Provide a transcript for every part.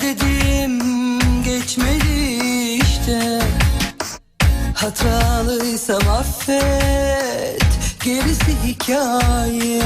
Dedim geçmedi işte. Hatalıysam affet gerisi hikaye.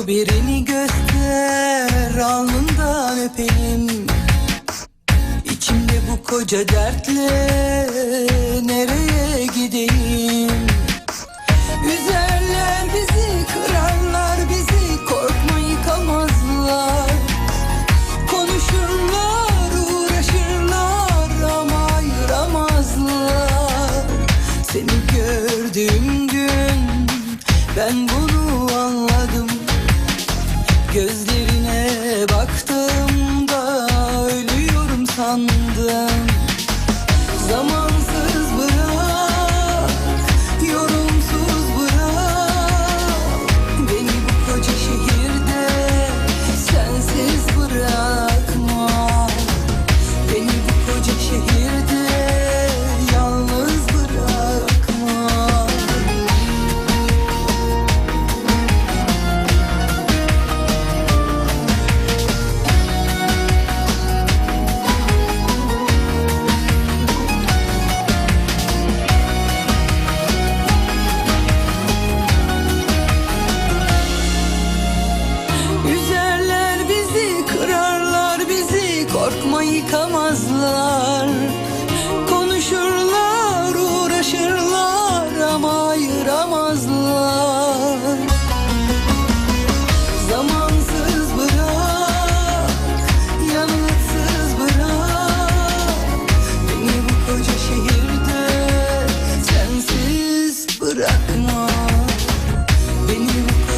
Mutlu birini göster Alnından öpeyim İçimde bu koca dertle Nereye gideyim? Üzerler bizi kırarlar bizi Korkma yıkamazlar. Konuşurlar uğraşırlar Ama ayıramazlar. Seni gördüğüm gün Ben bunu Gözlerine ama yıkamazlar. Konuşurlar uğraşırlar ama ayıramazlar. Zamansız bırak, yanıtsız bırak. Beni bu koca şehirde sensiz bırakma. Beni bu